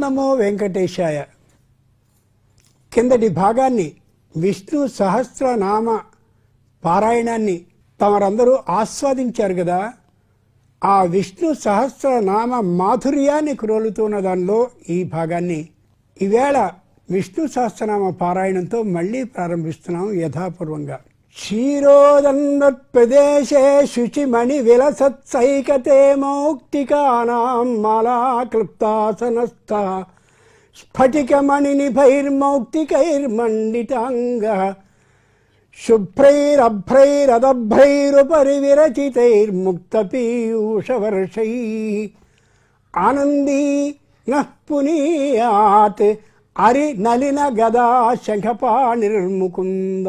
నమో వెంకటేశాయ. కిందటి భాగాన్ని విష్ణు సహస్రనామ పారాయణాన్ని తమరందరూ ఆస్వాదించారు కదా ఆ విష్ణు సహస్రనామ మాధుర్యాన్ని క్రోలుతున్న దానిలో ఈ భాగాన్ని ఈవేళ విష్ణు సహస్రనామ పారాయణంతో మళ్ళీ ప్రారంభిస్తున్నాం యథాపూర్వంగా. క్షీరోదన్వత్ప్రదేశే శుచిమణి విలసత్సైకతే మౌక్తికానాం మాలాక్లుప్తాసనస్థ స్ఫటికమణినిభైర్మౌక్తికైర్మండితాంగ శుభ్రైరభ్రైరదభ్రైరుపరి విరచితైర్ముక్తపీయూషవర్షై ఆనందీ నః పునీయాత్ అరి నలిన గదా శంఖపాణిర్ముకుంద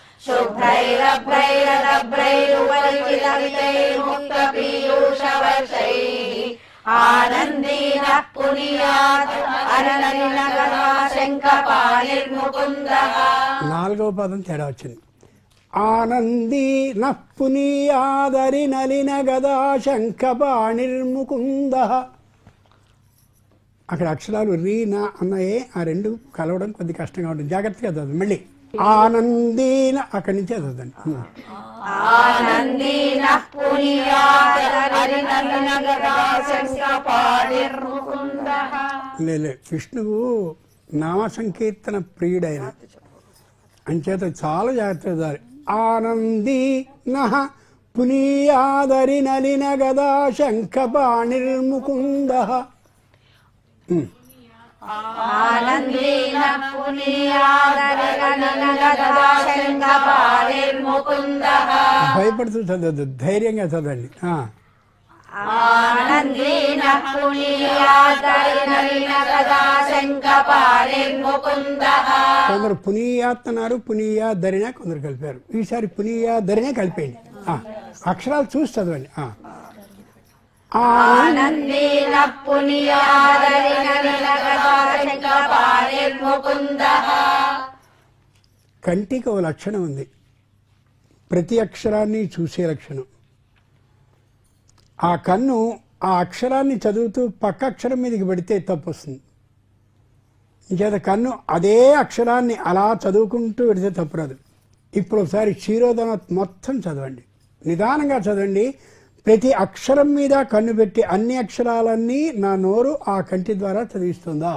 शुभ्रैरभ्रैरदभ्रैरुपरिचितवितैर्मुक्तपीयूषवर्षैः आनन्दीनः पुनीयात् अरनलिनगदा शङ्खपाणिर्मुकुन्दः నాలుగవ పదం తేడా వచ్చింది ఆనందీ నఃపునీయాదరి నలిన గదా శంఖపాణిర్ముకుంద అక్కడ అక్షరాలు రీ నా అన్నయే ఆ రెండు కలవడం కొద్ది కష్టంగా ఉంటుంది జాగ్రత్తగా చదవండి మళ్ళీ ఆనందీన అక్కడి నుంచి చదవండి ఆనందీనః లే విష్ణువు నామ సంకీర్తన ప్రియుడైన. అంచేత చాలా జాగ్రత్తగా చదవాలి ఆనందీ నహ పునీయాదరి నలిన గదా శంఖపాణిర్ముకుంద ఆనందీనః పునీయాదరినగదా శంఖపాణిర్ముకుందः భయపడుతూ చదవద్దు ధైర్యంగా చదవండి. ఆనందీనః కొందరు పునీయాత్తన్నారు పునీయా ధరిన కొందరు కలిపారు ఈసారి పునీయా ధరినే కలిపేయండి. అక్షరాలు చూసి చదవండి. ఆనందీనః కంటికి ఒక లక్షణం ఉంది. ప్రతి అక్షరాన్ని చూసే లక్షణం. ఆ కన్ను ఆ అక్షరాన్ని చదువుతూ పక్క అక్షరం మీదకి పెడితే తప్పు వస్తుంది. ఇంకేత కన్ను అదే అక్షరాన్ని అలా చదువుకుంటూ పెడితే తప్పు రాదు. ఇప్పుడు ఒకసారి క్షీరోదన మొత్తం చదవండి. నిదానంగా చదవండి. ప్రతి అక్షరం మీద కన్ను పెట్టి అన్ని అక్షరాలన్నీ నా నోరు ఆ కంటి ద్వారా చదివిస్తుందా?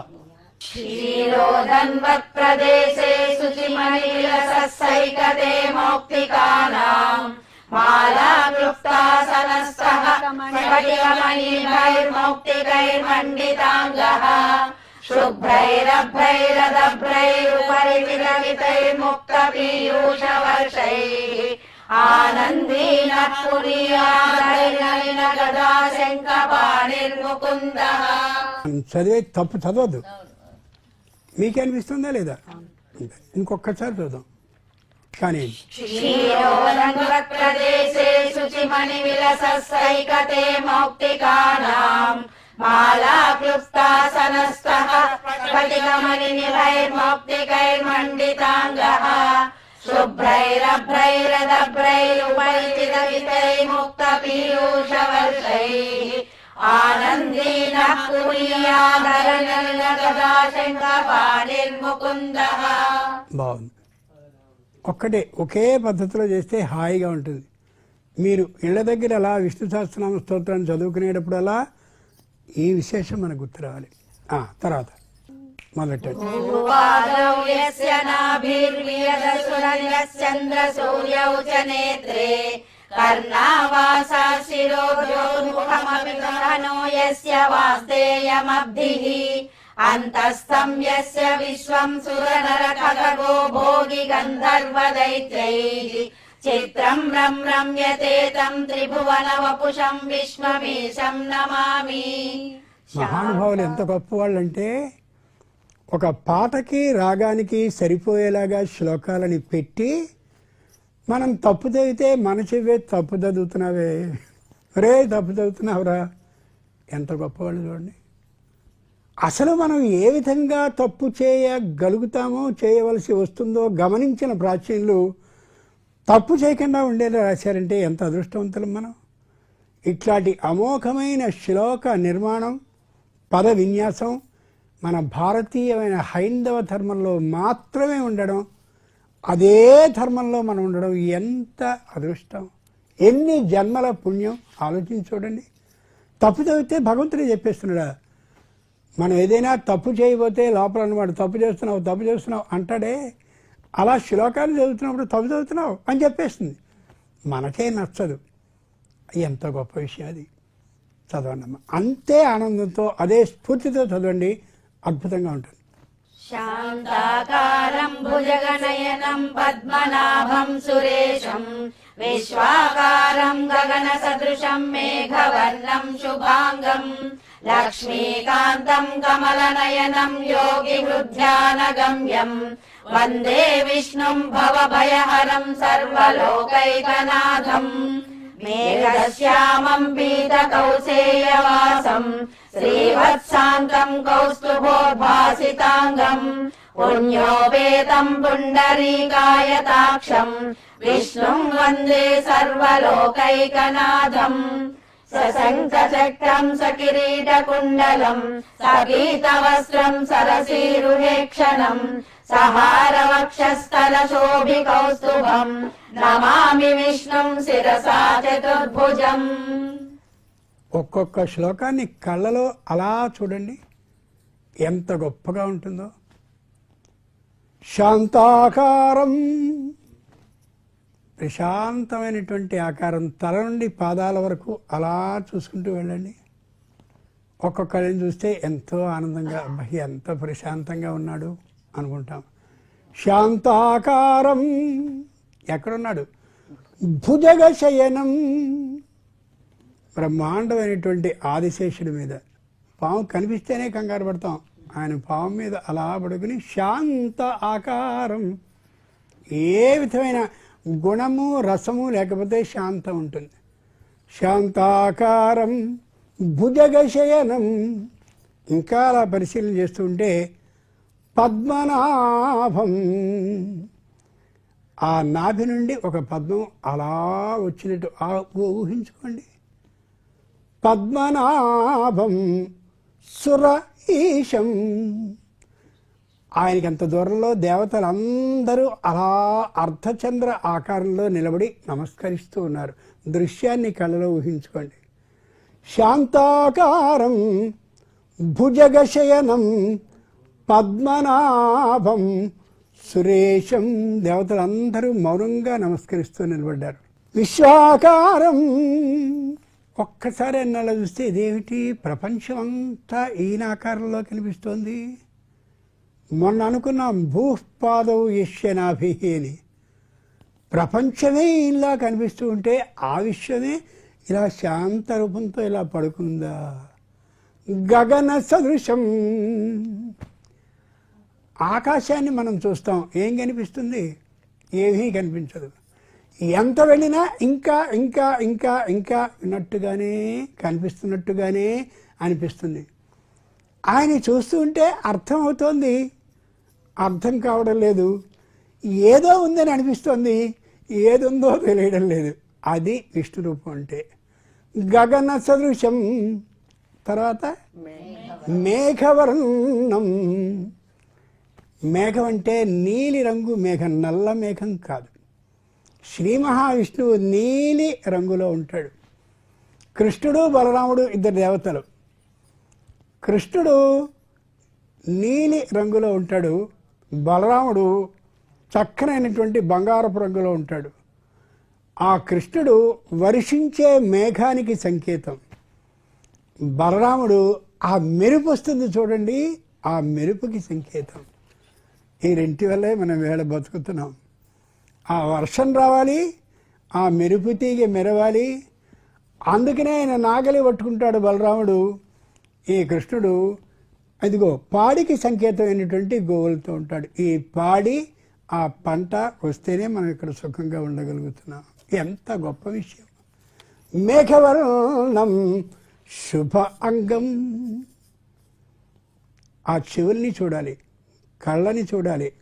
శుభ్రైరభ్రైరదభ్రైరుపరి విరవితైర్ముక్త పీయూష వర్షై स्फटिकमणिभैर्मौक्तिकैर्मण्डिताङ्गः शुभ्रैरभ्रैरदभ्रैरुपरि विललितैर्मुक्तपीयूषवर्षैः आनन्दीनः पुरीयादरिनलिनगदा शङ्खपाणिर्मुकुन्दः చదివే తప్పు చదవద్దు మీకే అనిపిస్తుందా లేదా ఇంకొకసారి చదుదాం కానీ क्षीरोदङ्गप्रदेशे शुचिमणिविलसत्सैकते मौक्तिकानाम् मालाक्लुप्तासनस्थः स्फटिकमणिनिभैर्मौक्तिकैर्मण्डिताङ्गः शुभ्रैरभ्रैरदभ्रैरुपरिचितवितैर्मुक्तपीयूषवर्षैः आनन्दीनः पुरीयादरनगदा शङ्खपाणिर्मुकुन्दः బాగుంది ఒక్కటే ఒకే పద్ధతిలో చేస్తే హాయిగా ఉంటుంది మీరు ఇళ్ళ దగ్గర అలా విష్ణు సహస్రనామ స్తోత్రాన్ని చదువుకునేటప్పుడు అలా ఈ విశేషం మనకు గుర్తు రావాలి ఆ, తర్వాత మొదలెట్టండి पादौ यस्य नाभिर्वियदसुरनिरश्चन्द्रसूर्यौ च नेत्रे कर्णावासा शिरोजोर्मुखमपि गहनो यस्य वास्तेयमब्धिः अन्तस्थं यस्य विश्वम् सुरनरखगो भोगि गन्धर्वदैत्यैः चित्रम् रम् रम्यते तम् त्रिभुवनवपुषम् विश्वमीशम् नमामि మహానుభావులు ఎంత గొప్ప వాళ్ళంటే ఒక పాటకి రాగానికి సరిపోయేలాగా శ్లోకాలని పెట్టి మనం తప్పు చదివితే మన చెవే తప్పు చదువుతున్నావే. రే తప్పు చదువుతున్నావురా. ఎంత గొప్పవాళ్ళు చూడండి. అసలు మనం ఏ విధంగా తప్పు చేయగలుగుతామో చేయవలసి వస్తుందో గమనించిన ప్రాచీనులు తప్పు చేయకుండా ఉండేలా రాశారంటే ఎంత అదృష్టవంతులం మనం. ఇట్లాంటి అమోఘమైన శ్లోక నిర్మాణం పద విన్యాసం మన భారతీయమైన హైందవ ధర్మంలో మాత్రమే ఉండడం అదే ధర్మంలో మనం ఉండడం ఎంత అదృష్టం. ఎన్ని జన్మల పుణ్యం? ఆలోచించి చూడండి. తప్పు చదివితే భగవంతుడే చెప్పేస్తున్నాడా? మనం ఏదైనా తప్పు చేయబోతే లోపల అన్నమాట తప్పు చేస్తున్నావు తప్పు చేస్తున్నావు అంటాడే అలా శ్లోకాలు చదువుతున్నప్పుడు తప్పు చదువుతున్నావు అని చెప్పేస్తుంది. మనకే నచ్చదు. ఎంత గొప్ప విషయం అది. చదవండి అంతే ఆనందంతో అదే స్ఫూర్తితో చదవండి. అద్భుతంగా ఉంటుంది. శాంతాకారం భుజగనయనం పద్మనాభం సురేశం విశ్వాకారం గగన సదృశం మేఘవర్ణం శుభాంగం లక్ష్మీకాంతం కమలనయనం యోగి హృద్యానగమ్యం వందే విష్ణుం భవభయహరం సర్వలోకైకనాథం మేఘశ్యామం పీతకౌసేయవాసం శ్రీవత్సాంతం కౌస్తుభోర్భాసితాంగం పుణ్యోపేతం పుండరీకాయతాక్షం విష్ణుం వందే సర్వలోకైకనాథం సశంఖచక్రం సకిరీటకుండలం సగీతవస్త్రం సరసీరుహేక్షణం సహారవక్షస్థల శోభికౌస్తుభం నమామి విష్ణుం శిరసా చతుర్భుజం ఒక్కొక్క శ్లోకాన్ని కళ్ళలో అలా చూడండి. ఎంత గొప్పగా ఉంటుందో. శాంతాకారం. ప్రశాంతమైనటువంటి ఆకారం తల నుండి పాదాల వరకు అలా చూసుకుంటూ వెళ్ళండి. ఒక్కొక్కరిని చూస్తే ఎంతో ఆనందంగా అబ్బాయి ఎంత ప్రశాంతంగా ఉన్నాడు అనుకుంటాం. శాంతాకారం. ఎక్కడున్నాడు? భుజగ శయనం బ్రహ్మాండమైనటువంటి ఆదిశేషుడి మీద. పాము కనిపిస్తేనే కంగారు పడతాం. ఆయన పాము మీద అలా పడుకుని శాంత ఆకారం. ఏ విధమైన గుణము రసము లేకపోతే శాంతం ఉంటుంది. శాంతాకారం భుజగశయనం. ఇంకా అలా పరిశీలన చేస్తుంటే పద్మనాభం. ఆ నాభి నుండి ఒక పద్మం అలా వచ్చినట్టు ఊహించుకోండి. పద్మనాభం సుర ఈశం. ఆయనకి అంత దూరంలో దేవతలందరూ అలా అర్ధచంద్ర ఆకారంలో నిలబడి నమస్కరిస్తూ ఉన్నారు. దృశ్యాన్ని కళ్ళలో ఊహించుకోండి. శాంతాకారం భుజగశయనం పద్మనాభం సురేషం దేవతలందరూ మౌనంగా నమస్కరిస్తూ నిలబడ్డారు. విశ్వాకారం ఒక్కసారి అన్నాళ్ళ చూస్తే ఇదేమిటి? ప్రపంచం అంతా ఈయన ఆకారంలో కనిపిస్తోంది. మొన్న అనుకున్నాం భూపాదవు యశ్యనాభి అని. ప్రపంచమే ఇలా కనిపిస్తూ ఉంటే ఆ విశ్వమే ఇలా శాంత రూపంతో ఇలా పడుకుందా? గగన సదృశం. ఆకాశాన్ని మనం చూస్తాం. ఏం కనిపిస్తుంది? ఏమీ కనిపించదు. ఎంత వెళ్ళినా ఇంకా ఇంకా ఇంకా ఇంకా విన్నట్టుగానే కనిపిస్తున్నట్టుగానే అనిపిస్తుంది. ఆయన చూస్తూ ఉంటే అర్థం అవుతోంది. అర్థం కావడం లేదు. ఏదో ఉందని అనిపిస్తోంది. ఏదుందో తెలియడం లేదు. అది విష్ణు రూపం అంటే. గగన సదృశం తర్వాత మేఘవర్ణం. మేఘం అంటే నీలి రంగు మేఘం నల్ల మేఘం కాదు. శ్రీ మహావిష్ణువు నీలి రంగులో ఉంటాడు. కృష్ణుడు బలరాముడు ఇద్దరు దేవతలు. కృష్ణుడు నీలి రంగులో ఉంటాడు. బలరాముడు చక్కనైనటువంటి బంగారపు రంగులో ఉంటాడు. ఆ కృష్ణుడు వర్షించే మేఘానికి సంకేతం. బలరాముడు ఆ మెరుపు వస్తుంది చూడండి ఆ మెరుపుకి సంకేతం. ఈ రెంటి వల్లే మనం వేళ బతుకుతున్నాం. ఆ వర్షం రావాలి ఆ మెరుపు తీగ మెరవాలి. అందుకనే ఆయన నాగలి పట్టుకుంటాడు బలరాముడు. ఈ కృష్ణుడు అదిగో పాడికి సంకేతమైనటువంటి గోవులతో ఉంటాడు. ఈ పాడి ఆ పంట వస్తేనే మనం ఇక్కడ సుఖంగా ఉండగలుగుతున్నాం. ఎంత గొప్ప విషయం. మేఘవర్ణం శుభ అంగం. ఆ చెవుల్ని చూడాలి కళ్ళని చూడాలి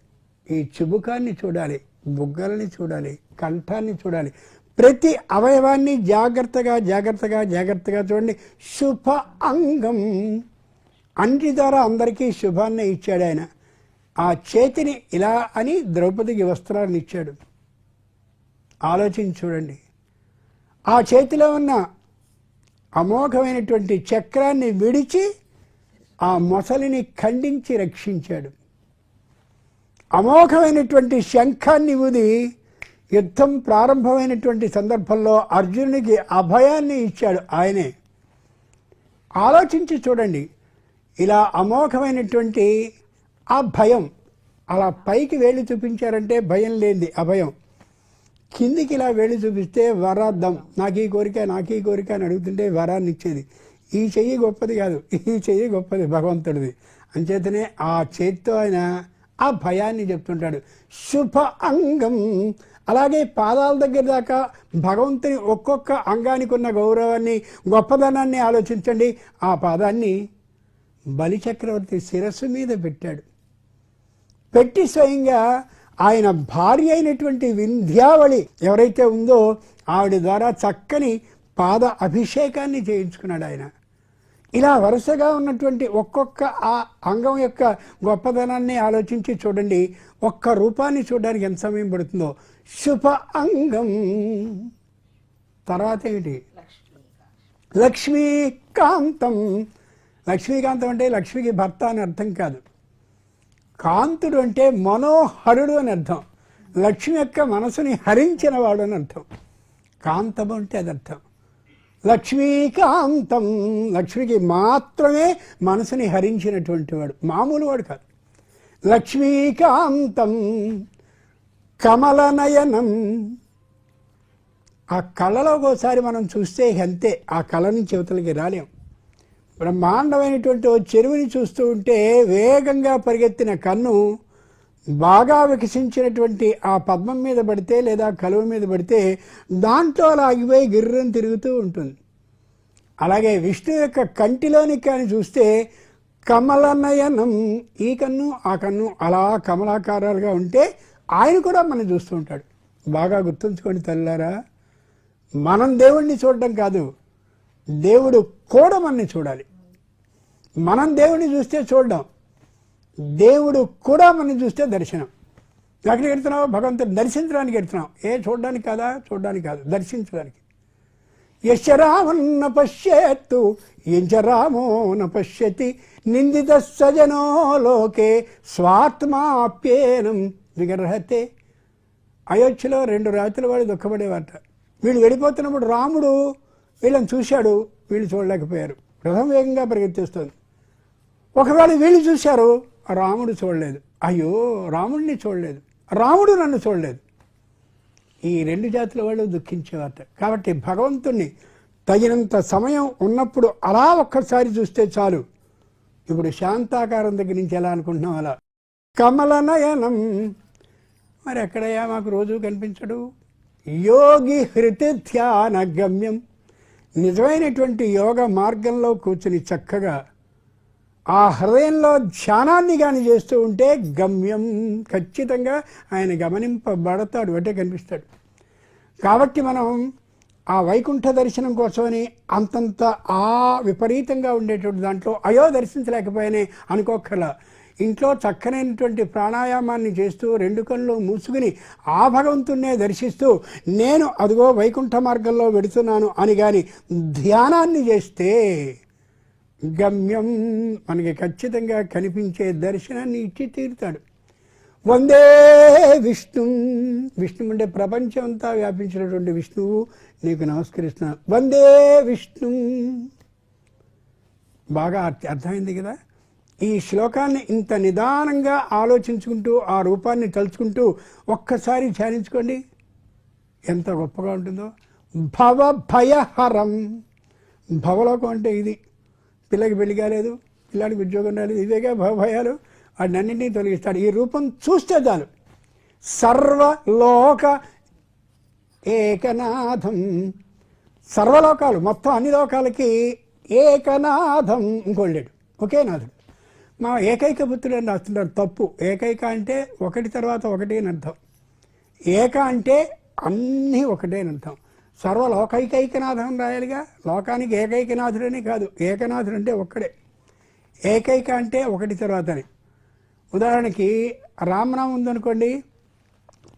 ఈ చిబుకాన్ని చూడాలి. బుగ్గల్ని చూడాలి కంఠాన్ని చూడాలి. ప్రతి అవయవాన్ని జాగ్రత్తగా జాగ్రత్తగా జాగ్రత్తగా చూడండి. శుభ అంగం. అంటి ద్వారా అందరికీ శుభాన్ని ఇచ్చాడు ఆయన. ఆ చేతిని ఇలా అని ద్రౌపదికి వస్త్రాలను ఇచ్చాడు. ఆలోచించి చూడండి. ఆ చేతిలో ఉన్న అమోఘమైనటువంటి చక్రాన్ని విడిచి ఆ మొసలిని ఖండించి రక్షించాడు. అమోఘమైనటువంటి శంఖాన్ని ఊది యుద్ధం ప్రారంభమైనటువంటి సందర్భంలో అర్జునునికి అభయాన్ని ఇచ్చాడు ఆయనే. ఆలోచించి చూడండి. ఇలా అమోఘమైనటువంటి ఆ భయం అలా పైకి వేళ్ళు చూపించారంటే భయం లేనిది అభయం. కిందికి ఇలా వేళ్ళు చూపిస్తే వరార్థం. నాకు ఈ కోరిక నాకు ఈ కోరిక అని అడుగుతుంటే వరాన్ని ఇచ్చేది. ఈ చెయ్యి గొప్పది కాదు ఈ చెయ్యి గొప్పది భగవంతుడిది. అంచేతనే ఆ చేతితో ఆయన ఆ భయాన్ని చెప్తుంటాడు. శుభ అంగం. అలాగే పాదాల దగ్గర దాకా భగవంతుని ఒక్కొక్క అంగానికి ఉన్న గౌరవాన్ని గొప్పదనాన్ని ఆలోచించండి. ఆ పాదాన్ని బలిచక్రవర్తి శిరస్సు మీద పెట్టాడు. పెట్టి స్వయంగా ఆయన భార్య అయినటువంటి వింధ్యావళి ఎవరైతే ఉందో ఆవిడ ద్వారా చక్కని పాద అభిషేకాన్ని చేయించుకున్నాడు ఆయన. ఇలా వరుసగా ఉన్నటువంటి ఒక్కొక్క ఆ అంగం యొక్క గొప్పదనాన్ని ఆలోచించి చూడండి. ఒక్క రూపాన్ని చూడడానికి ఎంత సమయం పడుతుందో? శుభ అంగం. తర్వాత ఏమిటి? లక్ష్మీకాంతం. లక్ష్మీకాంతం అంటే లక్ష్మికి భర్త అని అర్థం కాదు. కాంతుడు అంటే మనోహరుడు అని అర్థం. లక్ష్మి యొక్క మనసుని హరించినవాడు అని అర్థం. కాంతం అంటే అది అర్థం. లక్ష్మీకాంతం. లక్ష్మికి మాత్రమే మనసుని హరించినటువంటి వాడు. మామూలు వాడు కాదు. లక్ష్మీకాంతం. కమలనయనం. ఆ కళలో ఒకసారి మనం చూస్తే అంతే. ఆ కళ నుంచి యువతలకి రాలేం. బ్రహ్మాండమైనటువంటి చెరువుని చూస్తూ ఉంటే వేగంగా పరిగెత్తిన కన్ను బాగా వికసించినటువంటి ఆ పద్మం మీద పడితే లేదా కలువ మీద పడితే దాంట్లో లాగిపోయి గిర్రం గిర్రని తిరుగుతూ ఉంటుంది. అలాగే విష్ణు యొక్క కంటిలోని కానీ చూస్తే కమలనయనం ఈ కన్ను ఆ కన్ను అలా కమలాకారాలుగా ఉంటే ఆయన కూడా మనం చూస్తూ ఉంటాడు. బాగా గుర్తుంచుకోండి తల్లారా మనం దేవుణ్ణి చూడడం కాదు దేవుడు కూడా మనని చూడాలి. మనం దేవుణ్ణి చూస్తే చూడడం. దేవుడు కూడా మనం చూస్తే దర్శనం. ఎక్కడికి వెళ్తున్నావు? భగవంతుడు దర్శించడానికి వెళ్తున్నాం ఏ చూడడానికి కాదా? చూడడానికి కాదు. దర్శించడానికి. యశరామన్న పశ్యత్తు ఎంచ న పశ్యతి నిందిత సజనో లోకే స్వాత్మాప్యేనం విగ్రహతే. అయోధ్యలో రెండు రాత్రుల వాడు దుఃఖపడేవారట వీళ్ళు వెళ్ళిపోతున్నప్పుడు రాముడు వీళ్ళని చూశాడు. వీళ్ళు చూడలేకపోయారు. రథం వేగంగా పరిగెత్తిస్తుంది. ఒకవేళ వీళ్ళు చూశారు రాముడు చూడలేదు. అయ్యో రాముడిని చూడలేదు. రాముడు నన్ను చూడలేదు. ఈ రెండు జాతుల వాళ్ళు దుఃఖించేవారట. కాబట్టి భగవంతుణ్ణి తగినంత సమయం ఉన్నప్పుడు అలా ఒక్కసారి చూస్తే చాలు. ఇప్పుడు శాంతాకారం దగ్గర నుంచి ఎలా అనుకుంటున్నాం అలా? కమలనయనం మరి ఎక్కడయ్యా మాకు రోజు కనిపించడు? యోగి హృతి ధ్యాన గమ్యం. నిజమైనటువంటి యోగ మార్గంలో కూర్చుని చక్కగా ఆ హృదయంలో ధ్యానాన్ని కానీ చేస్తూ ఉంటే గమ్యం ఖచ్చితంగా ఆయన గమనింపబడతాడు అంటే కనిపిస్తాడు. కాబట్టి మనం ఆ వైకుంఠ దర్శనం కోసమని అంతంత ఆ విపరీతంగా ఉండేటువంటి దాంట్లో అయో దర్శించలేకపోయానే అనుకోకర్లా ఇంట్లో చక్కనైనటువంటి ప్రాణాయామాన్ని చేస్తూ రెండు కళ్ళు మూసుకుని ఆ భగవంతున్నే దర్శిస్తూ నేను అదిగో వైకుంఠ మార్గంలో వెడుతున్నాను అని కానీ ధ్యానాన్ని చేస్తే గమ్యం మనకి ఖచ్చితంగా కనిపించే దర్శనాన్ని ఇచ్చి తీరుతాడు. వందే విష్ణు. విష్ణు అంటే ప్రపంచం అంతా వ్యాపించినటువంటి విష్ణువు నీకు నమస్కరిస్తున్నాను వందే విష్ణు. బాగా అర్థ- అర్థమైంది కదా? ఈ శ్లోకాన్ని ఇంత నిదానంగా ఆలోచించుకుంటూ ఆ రూపాన్ని తలుచుకుంటూ ఒక్కసారి ధ్యానించుకోండి. ఎంత గొప్పగా ఉంటుందో. భవ భయహరం. భవలోకం అంటే ఇది. పిల్లకి పెళ్ళి కాలేదు పిల్లాడికి ఉద్యోగం రాలేదు ఇవేగా భవభయాలు వాటినన్నింటినీ తొలగిస్తాడు. ఈ రూపం చూస్తే చాలు. సర్వలోక ఏకనాథం. సర్వలోకాలు మొత్తం అన్ని లోకాలకి ఏకనాథం ఇంకోళ్ళాడు లేడు ఒకే నాథుడు. మా ఏకైక పుత్రుడు అని రాస్తున్నారు. తప్పు. ఏకైక అంటే ఒకటి తర్వాత ఒకటి అని అర్థం. ఏక అంటే అన్నీ ఒకటే అని అర్థం. సర్వలోకైకైకనాథం రాయాలిగా. లోకానికి ఏకైకనాథుడని కాదు. ఏకనాథుడు అంటే ఒక్కడే. ఏకైక అంటే ఒకటి తర్వాతనే. ఉదాహరణకి రామనామం ఉందనుకోండి.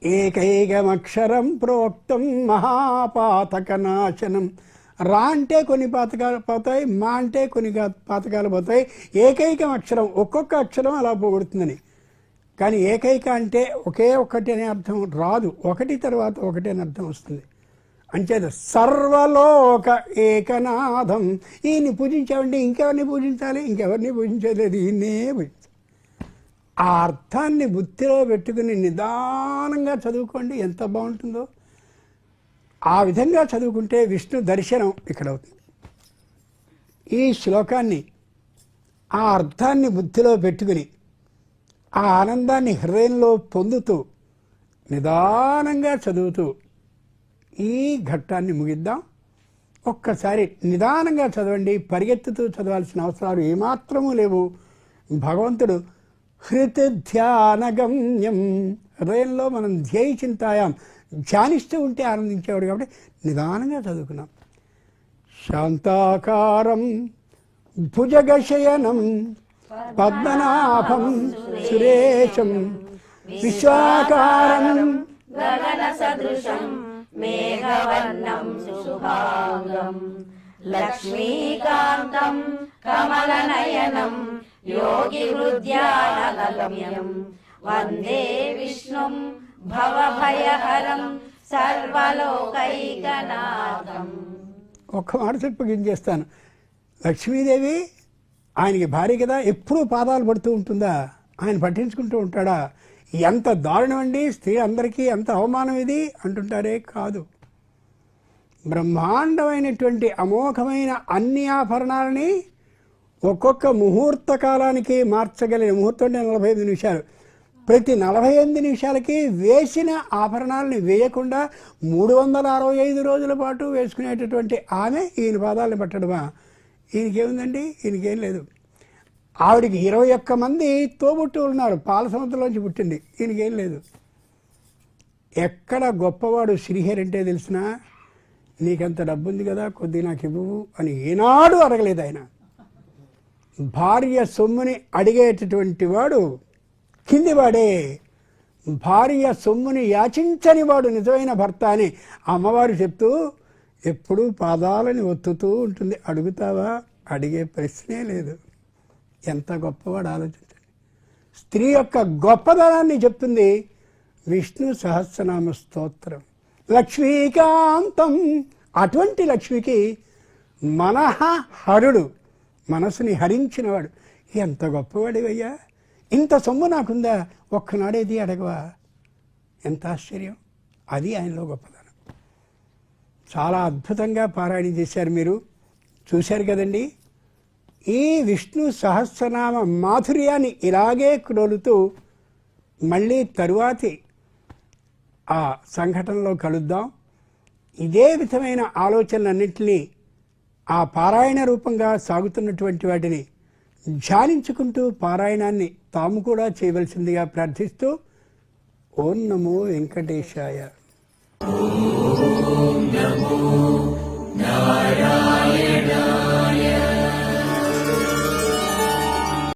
ఏకైకమక్షరం ప్రోక్తం మహాపాతక నాశనం రా అంటే కొన్ని పాతకాలు పోతాయి మా అంటే కొన్ని పాతకాలు పోతాయి. ఏకైకం అక్షరం ఒక్కొక్క అక్షరం అలా పోగొడుతుందని. కానీ ఏకైక అంటే ఒకే ఒక్కటి అనే అర్థం రాదు. ఒకటి తర్వాత ఒకటి అని అర్థం వస్తుంది. అంచేత సర్వలోక ఏకనాథం. ఈయన్ని పూజించామంటే ఇంకెవరిని పూజించాలి? ఇంకెవరిని పూజించలేదు? ఈయన్నే పూజించాలి ఆ అర్థాన్ని బుద్ధిలో పెట్టుకుని నిదానంగా చదువుకోండి ఎంత బాగుంటుందో. ఆ విధంగా చదువుకుంటే విష్ణు దర్శనం ఇక్కడ అవుతుంది ఈ శ్లోకాన్ని ఆ అర్థాన్ని బుద్ధిలో పెట్టుకుని ఆ ఆనందాన్ని హృదయంలో పొందుతూ నిదానంగా చదువుతూ ఈ ఘట్టాన్ని ముగిద్దాం. ఒక్కసారి నిదానంగా చదవండి. పరిగెత్తుతూ చదవాల్సిన అవసరాలు ఏమాత్రమూ లేవు. భగవంతుడు హృత ధ్యానగమ్యం హృదయంలో మనం ధ్యేయ చింతాయాం ధ్యానిస్తూ ఉంటే ఆనందించేవాడు కాబట్టి నిదానంగా చదువుకున్నాం. శాంతాకారం భుజగశయనం పద్మనాభం సురేశం విశ్వాకారం గగన సదృశం మేఘవర్ణం శుభాంగం లక్ష్మీకాంతం కమలనయనం యోగి హృద్యానగమ్యం. వందే విష్ణుం భవభయహరం సర్వలోకైకనాథం. ఒక్క మాట చెప్పగించేస్తాను లక్ష్మీదేవి ఆయనకి భార్య కదా ఎప్పుడూ పాదాలు పడుతూ ఉంటుందా? ఆయన పట్టించుకుంటూ ఉంటాడా? ఎంత దారుణం అండి? స్త్రీ అందరికీ ఎంత అవమానం ఇది? అంటుంటారే కాదు. బ్రహ్మాండమైనటువంటి అమోఘమైన అన్ని ఆభరణాలని ఒక్కొక్క ముహూర్త కాలానికి మార్చగలిగిన ముహూర్తం అంటే నలభై ఐదు నిమిషాలు. ప్రతి నలభై ఎనిమిది నిమిషాలకి వేసిన ఆభరణాలని వేయకుండా మూడు వందల అరవై ఐదు రోజుల పాటు వేసుకునేటటువంటి ఆమె ఈయన పాదాలను పట్టడమా? ఈయనకేముందండి? ఈయనకేం లేదు. ఆవిడికి ఇరవై ఒక్క మంది తోబుట్టు ఉన్నారు. పాల సముద్రంలోంచి పుట్టింది. ఈయనకేం లేదు. ఎక్కడ గొప్పవాడు శ్రీహరి అంటే తెలిసినా నీకంత డబ్బు ఉంది కదా కొద్ది నాకు ఇవ్వవు అని ఏనాడు అడగలేదు ఆయన. భార్య సొమ్ముని అడిగేటటువంటి వాడు కిందివాడే భార్య సొమ్ముని యాచించని వాడు నిజమైన భర్త అని అమ్మవారు చెప్తూ ఎప్పుడూ పాదాలని ఒత్తుతూ ఉంటుంది. అడుగుతావా? అడిగే ప్రశ్నే లేదు. ఎంత గొప్పవాడు ఆలోచించండి. స్త్రీ యొక్క గొప్పదనాన్ని చెప్తుంది విష్ణు సహస్రనామ స్తోత్రం. లక్ష్మీకాంతం. అటువంటి లక్ష్మికి మనహ హరుడు మనసుని హరించినవాడు. ఎంత గొప్పవాడివయ్యా. ఇంత సొమ్ము నాకుందా. ఒక్కనాడేది అడగవా. ఎంత ఆశ్చర్యం. అది ఆయనలో గొప్పదనం. చాలా అద్భుతంగా పారాయణ చేశారు మీరు. చూశారు కదండి. ఈ విష్ణు సహస్రనామ మాధుర్యాన్ని ఇలాగే క్రోలుతూ మళ్ళీ తరువాతి ఆ సంఘటనలో కలుద్దాం. ఇదే విధమైన ఆలోచనలన్నింటినీ ఆ పారాయణ రూపంగా సాగుతున్నటువంటి వాటిని ధ్యానించుకుంటూ పారాయణాన్ని తాము కూడా చేయవలసిందిగా ప్రార్థిస్తూ ఓం నమో వెంకటేశాయ. నారాయణ.